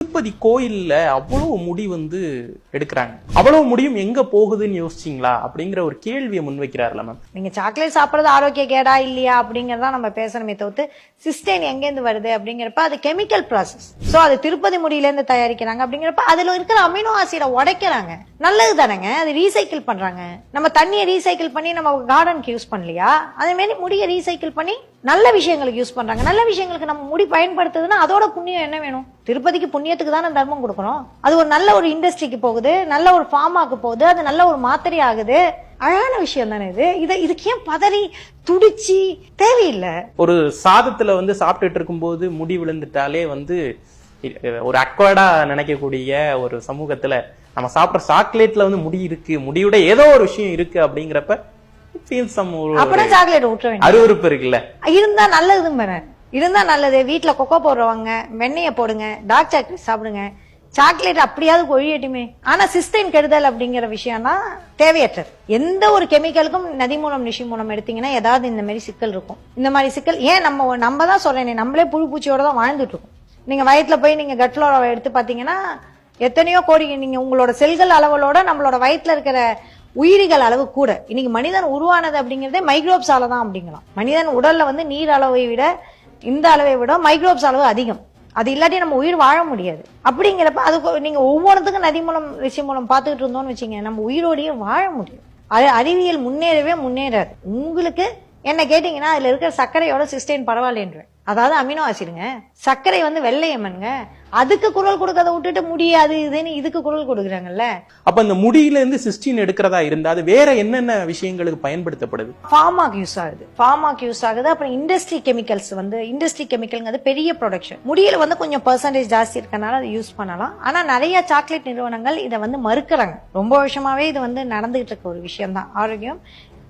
திருப்பதி கோயில்ல அவ்வளவு முடி வந்து எடுக்கிறாங்க. அவ்வளவு முடியும் எங்க போகுதுன்னு யோசிச்சிங்களா? அப்படிங்கிற ஒரு கேள்வியை முன்வைக்கிறாருல மேம் நீங்க சாக்லேட் சாப்பிட்றது ஆரோக்கிய கேடா இல்லையா? அப்படிங்கறத நம்ம பேசணுமே தவிர்த்து சிஸ்டைன் எங்கேருந்து வருது அப்படிங்கிறப்ப அது கெமிக்கல் ப்ராசஸ் ஸோ அது திருப்பதி முடியில இருந்து தயாரிக்கிறாங்க அப்படிங்கிறப்ப அதுல இருக்கிற அமினோ ஆசிடை உடைக்கிறாங்க. நல்லது தானேங்க. அது ரீசைக்கிள் பண்றாங்க. நம்ம தண்ணியை ரீசைக்கிள் பண்ணி நம்ம கார்டனுக்கு யூஸ் பண்ணலையா? அதே மாதிரி முடியை ரீசைக்கிள் பண்ணி நல்ல விஷயங்களுக்கு யூஸ் பண்ணுறாங்க நல்ல விஷயங்களுக்கு நம்ம முடி பயன்படுத்துதுன்னா அதோட புண்ணியம் என்ன வேணும்? திருப்பதிக்கு புண்ணியத்துக்கு தானே தர்மம் கொடுக்கணும். அது ஒரு நல்ல ஒரு இண்டஸ்ட்ரிக்கு போகுது நல்ல ஒரு ஃபார்மாக்கு போகுது அது நல்ல ஒரு மாத்திரை ஆகுது. அழகான விஷயம் தானே இது. இதை இதுக்கு ஏன் பதறி துடிச்சு தேவையில்லை? ஒரு சாதத்தில் வந்து சாப்பிட்டுட்டு இருக்கும்போது முடி விழுந்துட்டாலே வந்து ஒரு அக்வர்டா நினைக்கக்கூடிய ஒரு சமூகத்துல நம்ம சாப்பிட்ற சாக்லேட்ல வந்து முடி இருக்கு. முடியோட ஏதோ ஒரு விஷயம் இருக்கு அப்படிங்கிறப்ப அப்புறம் சாக்லேட் விட்டுற வேண்டிய அருவருப்பு இருக்குல்ல? இருந்தா நல்லதும் பாரு இருந்தா நல்லது. வீட்ல கொக்கோ போடுறவங்க வெண்ணெய போடுங்க டார்க் சாக்லேட் சாப்பிடுங்க. சாக்லேட் அப்படியாவது ஒழியட்டுமே ஆனா சிஸ்டைன் கெடுதல் அப்படிங்கிற விஷயம்னா தேவையற்றது. எந்த ஒரு கெமிக்கலுக்கும் நதி மூலம் நிஷி மூலம் எடுத்தீங்கன்னா ஏதாவது இந்த மாதிரி சிக்கல் இருக்கும். இந்த மாதிரி சிக்கல் ஏன் நம்ம நம்ம தான் சொல்றேனே நம்மளே புழு பூச்சியோட தான் வாழ்ந்துட்டு இருக்கோம். நீங்க வயித்துல போய் நீங்க கட்லோட எடுத்து பாத்தீங்கன்னா எத்தனையோ கோடி நீங்க உங்களோட செல்கள் அளவுகளோட நம்மளோட வயித்துல இருக்கிற உயிரிகள் அளவு கூட. இன்னைக்கு மனிதன் உருவானது அப்படிங்கிறதே மைக்ரோப்ஸால தான் அப்படிங்கலாம். மனிதன் உடல்ல வந்து நீர் அளவை விட இந்த அளவை விட மைக்ரோப்ஸ் அளவு அதிகம். அது இல்லாட்டி நம்ம உயிர் வாழ முடியாது. அப்படிங்கிறப்ப அது நீங்க ஒவ்வொன்றுத்துக்கும் நதி மூலம் ரிஷி மூலம் பார்த்துக்கிட்டு இருந்தோம்னு வச்சுங்க நம்ம உயிரோடையே வாழ முடியும். அது அறிவியல் முன்னேறவே முன்னேறாது. உங்களுக்கு என்ன கேட்டீங்கன்னா அதுல இருக்கிற சர்க்கரையோட சிஸ்டைன் பரவாயில்லன்றேன். அதாவது அமினோ ஆசிடுங்க. சர்க்கரை வந்து வெள்ளையம்மனுங்க. அதுக்கு குரல் கொடுக்கறத விட்டுட்டு முடியாது. இதுன்னு இதுக்கு குரல் கொடுக்குறாங்கல்ல? அப்ப இந்த முடியில இருந்து சிஸ்டின் எடுக்கிறதா இருந்தா அது வேற என்னென்ன விஷயங்களுக்கு பயன்படுத்தப்படுது? ஃபார்மாக்கு யூஸ் ஆகுது. ஃபார்மாக்கு யூஸ் ஆகுது. அப்புறம் இண்டஸ்ட்ரி கெமிக்கல்ஸ் வந்து இண்டஸ்ட்ரி கெமிக்கல்ங்கிறது பெரிய ப்ரொடக்ஷன் முடியல வந்து கொஞ்சம் பெர்சன்டேஜ் ஜாஸ்தி இருக்கனால அதை யூஸ் பண்ணலாம். ஆனா நிறைய சாக்லேட் நிறுவனங்கள் இதை வந்து மறுக்கிறாங்க. ரொம்ப வருஷமாவே இது வந்து நடந்துகிட்டு இருக்க ஒரு விஷயம் தான் ஆரோக்கியம்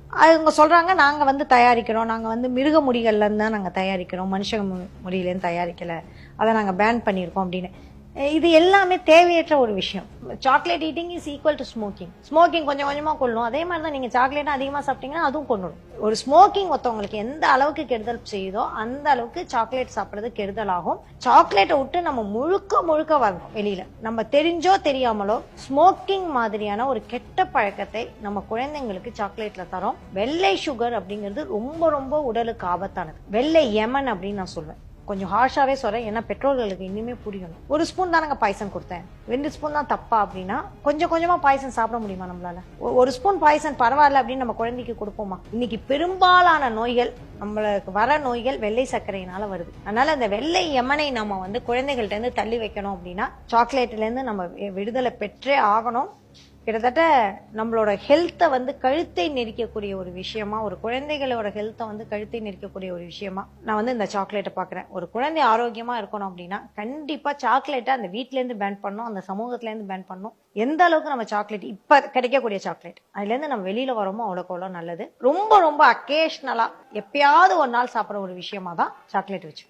அவங்க சொல்றாங்க நாங்க வந்து தயாரிக்கிறோம். நாங்க வந்து மிருக முடிகள்லேருந்து தான் நாங்க தயாரிக்கிறோம். மனுஷ முடியிலேருந்து தயாரிக்கல. அதை நாங்க பேன் பண்ணியிருக்கோம் அப்படின்னு. இது எல்லாமே தேவையற்ற ஒரு விஷயம். Chocolate eating is equal to smoking smoking கொஞ்சம் கொஞ்சமாக கொள்ளும். அதே மாதிரி தான் நீங்கள் சாக்லேட் அதிகமாக சாப்பிட்டீங்கன்னா அதுவும் கொள்ளணும். ஒரு ஸ்மோக்கிங் ஒருத்தவங்களுக்கு எந்த அளவுக்கு கெடுதல் செய்யுதோ அந்த அளவுக்கு சாக்லேட் சாப்பிட்றது கெடுதல் ஆகும் சாக்லேட்டை விட்டு நம்ம முழுக்க முழுக்க வரணும் வெளியில். நம்ம தெரிஞ்சோ தெரியாமலோ ஸ்மோக்கிங் மாதிரியான ஒரு கெட்ட பழக்கத்தை நம்ம குழந்தைங்களுக்கு சாக்லேட்ல தரோம். வெள்ளை சுகர் அப்படிங்கிறது ரொம்ப ரொம்ப உடலுக்கு ஆபத்தானது. வெள்ளை யமன் அப்படின்னு நான் சொல்வேன். கொஞ்சம் ஹார்ஷாகவே சொல்கிறேன் ஏன்னா பெற்றோர்களுக்கு இன்னுமே புரியணும். ஒரு ஸ்பூன் தானங்க பாய்சன் கொடுத்தேன். ரெண்டு ஸ்பூன் தான் தப்பா அப்படின்னா கொஞ்சம் கொஞ்சமாக பாய்சன் சாப்பிட முடியுமா நம்மளால? ஒரு ஸ்பூன் பாய்சன் பரவாயில்ல அப்படின்னு நம்ம குழந்தைக்கு கொடுப்போமா? இன்னைக்கு பெரும்பாலான நோய்கள் நம்மளுக்கு வர நோய்கள் வெள்ளை சர்க்கரையினால வருது. அதனால அந்த வெள்ளை எமனை நம்ம வந்து குழந்தைகள்ட்ட இருந்து தள்ளி வைக்கணும் அப்படின்னா சாக்லேட்ல இருந்து நம்ம விடுதலை பெற்றே ஆகணும். கிட்டத்தட்ட நம்மளோட ஹெல்த்தை வந்து கழுத்தை நெரிக்கக்கூடிய ஒரு விஷயமா ஒரு குழந்தைகளோட ஹெல்த்தை வந்து கழுத்தை நெரிக்கக்கூடிய ஒரு விஷயமா நான் வந்து இந்த சாக்லேட்டை பார்க்குறேன் ஒரு குழந்தை ஆரோக்கியமாக இருக்கணும் அப்படின்னா கண்டிப்பாக சாக்லேட்டை அந்த வீட்டிலேருந்து பேன் பண்ணணும் அந்த சமூகத்துலேருந்து பேன் பண்ணணும். எந்த அளவுக்கு நம்ம சாக்லேட் இப்போ கிடைக்கக்கூடிய சாக்லேட் அதுலேருந்து நம்ம வெளியில் வரோமோ அவ்வளோக்கு அவ்வளோ நல்லது. ரொம்ப ரொம்ப அக்கேஷ்னலாக எப்பயாவது ஒரு நாள் சாப்பிட்ற ஒரு விஷயமா தான் சாக்லேட் வச்சு.